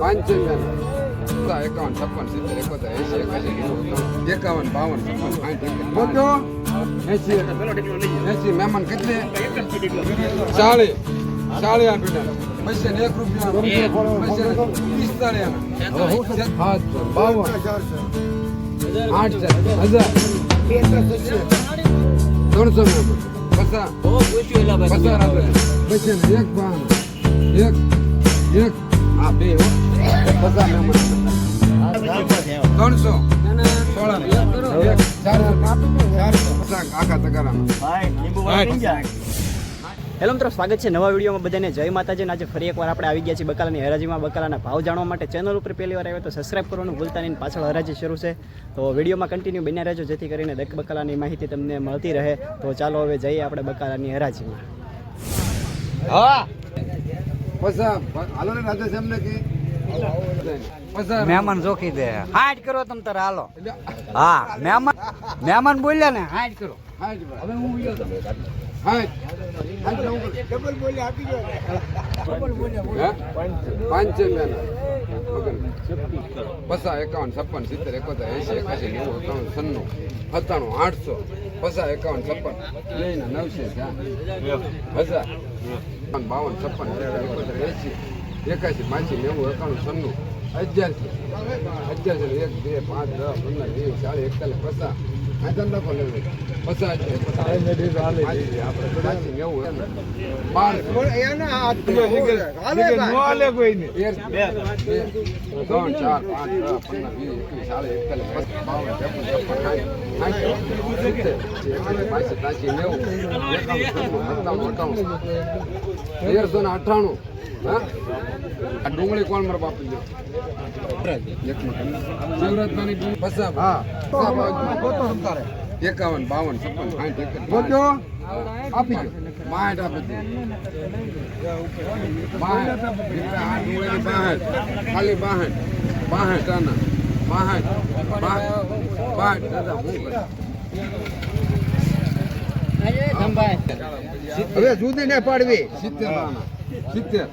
પાંચસો એકાવન છપ્પન સિત્તેર એકોતેર એસી એકાસી એકાવન બાવન છપ્પન સાઠ એસી એસી મહેમાન કેટલી ચાલી આપીને પૈસા ને એક રૂપિયા. પૈસા પિસ્તાળીસ બાવન આઠ હજાર ત્રણસો પચાસ પચાસ આપે એક બાવન એક એક. આ બે ત્રણસો. હેલો મિત્રો સ્વાગત છે નવા વિડીયોમાં બધાને. જય માતાજી. આજે ફરી એકવાર આપણે આવી ગયા છીએ બકાલાની હરાજીમાં. બકાલાના ભાવ જાણવા માટે ચેનલ ઉપર પહેલી વાર આવ્યો તો સબસ્ક્રાઇબ કરવાનું ભૂલતા નહીં. પાછળ હરાજી શરૂ છે. તો વિડીયોમાં કન્ટિન્યુ બન્યા રહેજો જેથી કરીને દરેક બકાલાની માહિતી તમને મળતી રહે. તો ચાલો હવે જઈએ આપણે બકાલાની હરાજીમાં. હા. હાલો ને રાધે એમને કે પૈસા મહેમાન જોખી દે. હાઈટ કરો તમ તારે હાલો. હા મહેમાન મહેમાન બોલ્યા ને હાઈટ કરો. હવે હું. પસા એકાવન છપ્પન સિત્તેર એકોતેર એસી એકાસી નેવું એકાવન સન્નું સત્તાણું આઠસો. પસા એકાવન છપ્પન. લઈને નવસે હજાર બાવન છપ્પન એકોતેર એસી એકાસી બાસી નેવું, એકાણું સન્નું અગિયારસો અગિયારસો એક, બે, પાંચ, દસ, પંદર, વીસ, ચાલીસ, એકતાલીસ, પચાસ. આ ધંધા લેવું પચાસ ત્રણ ચાર પાંચ છ પંદર વીસ એકવીસ ચાલીસ એકતાલીસ બાવન ત્રેપન તેરસો ને અઠાણું હા આ ડુંગળી કોણ મારા બાપુ ડુંગળી પચાસ હા એકાવન બાવન છપ્પન સાઠ આપી દો. બાઠ આપી દો. બાહઠ બાહઠ ખાલી બાહઠ બાહઠ આના બાહઠ બાહઠ બાહઠ દાદા હું હવે જુદી ને પાડવી. સિત્તેર સિત્તેર.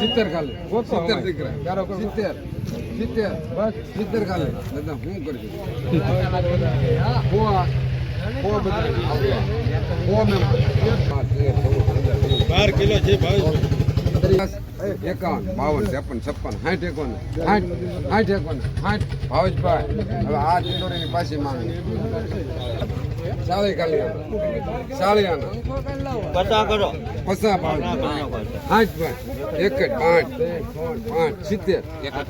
સિત્તેર ખાલી. સિત્તેર દીકરા. સિત્તેર. સિત્તેર બસ સિત્તેર ખાલી. બધા હું કરજો બાર કિલો છે એકાવન બાવન ત્રેપન છપ્પન સાઠ એકોન સાઠ સાઠ એકોન સાઠ. ભાવેશભાઈ હવે આ તિજોરીની પાછી માંગે સાળી ખાલી આના આના પચાસ કરો. પસા એક જ પાંચ. પાંચ સિત્તેર.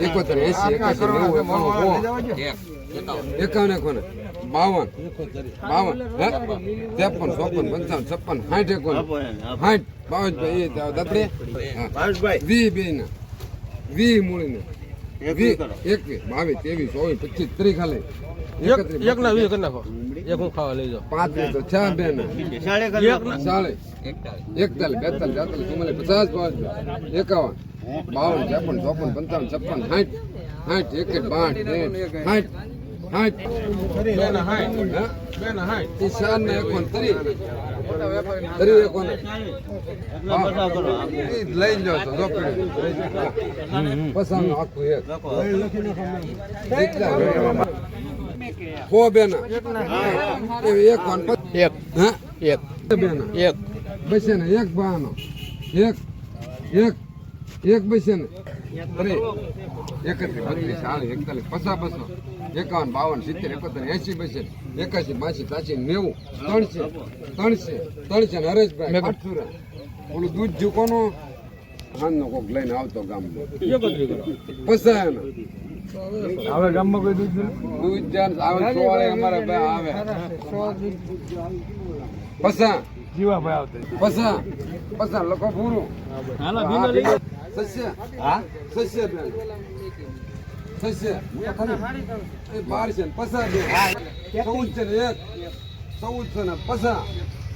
એકોતેર એસી એકાસી નેવું એકાણું એકાવન એકોન બાવન. બાવન. હે? ત્રેપન ચોપન પંચાવન છપ્પન. સાઠ એકોન સાઠ હા ભાવેશભાઈ વી બે ના વી મૂળીને. એકવી એકવીસ બાવીસ ત્રેવીસ ચોવીસ પચીસ ત્રીસ ખાલી. એક ના વીસ કરી નાખો એક હું ખાવા લઈ જાઉં. પાંત્રીસ તો છ બે ના. ચાલીસ એકતાલીસ. બેતાલીસ તેતાલીસ ચુમ્માલીસ પચાસ પાંચ એકાવન. બાવન ત્રેપન ચોપન પંચાવન છપ્પન સાઠ. સાઠ એક બાઠ સાઠ. લઈ જાઓ તો જો આખું એક. હો બેના. એક કોણ એક. હા? એક. બેના. એક. બસે ને એક બાનો. એક. એક. એક બસે ને. ત્રીસ એકત્રીસ બત્રીસ ચાલીસ એકતાલીસ પચાસ બસો એકાવન બાવન સિત્તેર એકોતેર એસી બસે. એકાસી બાસી ત્યાસી નેવું ત્રણસો ત્રણસો ત્રણસો ને હરેશભાઈ આઠસો રે. ઓલું દૂધ જુકોનો હાનનો કોક લઈને આવતો ગામમાં પસાય ને હવે ગામમાં કોઈ દૂધ દૂધ જાન આવે સોળે અમારે બે આવે. પસા. જીવા ભાઈ આવતા પસા. પસા લોકો પૂરું. સસ્ય હા? સસ્ય બેન સસ્ય એ બાર છે ને પસા બે ચૌદ છે ને એક. ચૌદ છે ને પસા.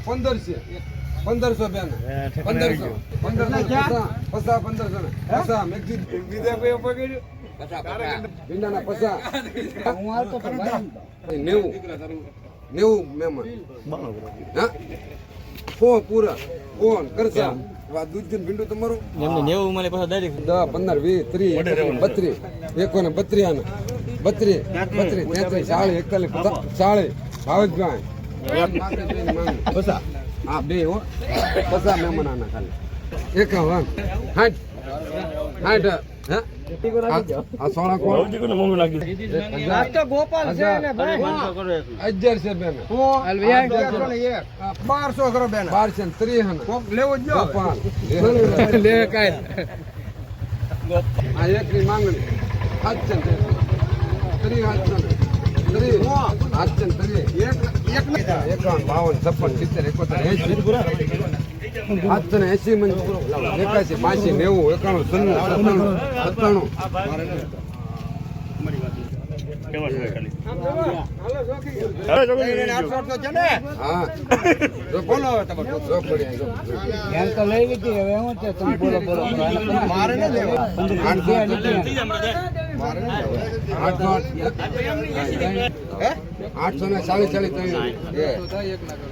પંદર છે. પંદરસો બેન. પંદરસો. પંદરસો. પસા પંદરસો ને. પસા મેઘજી બીજા કોઈ પકડ્યું. ભીંડાના પસા નેવું. નેવું મહેમાન હા? ફો પૂરા. ફોન કરશે. આ દૂધ ભીંડું તમારું? એમને નેવું મને પાછા ડાયરેક્ટ દસ પંદર વીસ ત્રીસ બત્રીસ. એકોને બત્રીસ આના. બત્રીસ. બત્રીસ તેત્રીસ ચાળીસ એકતાલીસ ચાળીસ. ભાવેશભાઈ. પસા. હા બે હો. પચાસ મહેમાન આના ખાલી. એકાવન સાઠ સાઠ હે. બારસો કરો બેન બારસો ત્રીસ લેવું જ લે કઈ આ એક ની માંગણી સાતસો ત્રીસ. સાતસો ત્રીસ. સાતસો છપ્પન સિત્તેર એકોતેર સાતસો ને એસી મન એકાસી પાંચસી નેવું એકાણું સન્નું સત્તાણું. આઠસો ને સાડી સાડી ત્રણ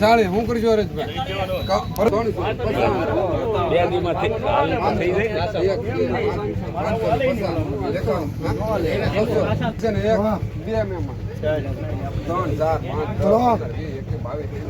સાળે હું કરજો હરેશભાઈ બે મહેમાન ત્રણ ચાર પાંચ ત્રણ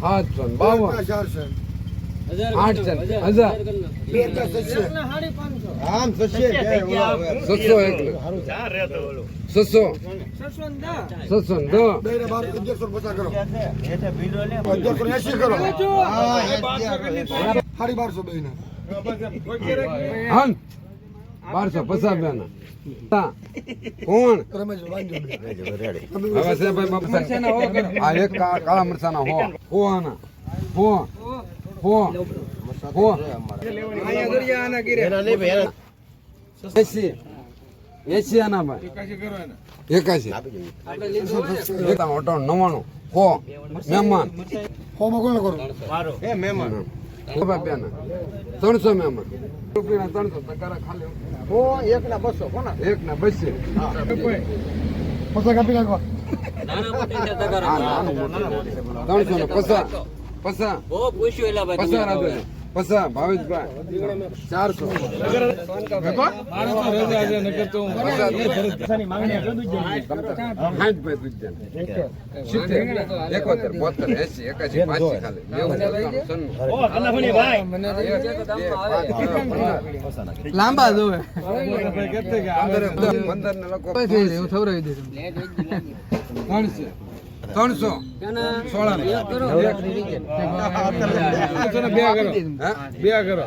સાતસો ને બાવન. ચારસો. આઠસો હજાર સત્સો એકલું. સત્સો સત્સો ને સાડી બારસો બે બારસો પચાસ બે ના કોણ? હવે સાહેબ આ કાળા મરચાના હો. કોના હો હો હો એસી. એસી આના નવ્વાણું. હો મહેમાન. હો કોણ કરો? એ મહેમાન. ત્રણસો મહેમાન. ત્રણસો ખાલી. હો. એક ના બસો કોના એક ના બસે ત્રણસો ને પસા પસા પસા રાધે પસા ભાવેશભાઈ ચારસો. એકોતેર બોતેર એસી એકાસી પાંચસી ખાલી લાંબા જોવે. પંદર ને લોકો એવું થવરાવી દીધું ત્રણસો. ત્રણસો. સોળા ને. હા? બે કરો.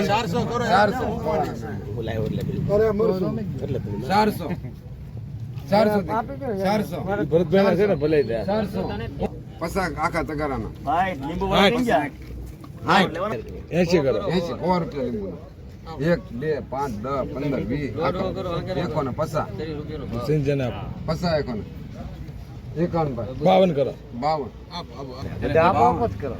ચારસો ચારસો. ચારસો. ચારસો ચારસો. ભરતભાઈ છે ને ભલે ચારસો. પસાક આખા તગારાના. એસી કરો. એસી સો રૂપિયા લીંબુ એક બે પાંચ દસ પંદર વીસ એકો ને આપો. પસા એકો ને એકાવન બાવન કરો. બાવન. કરો.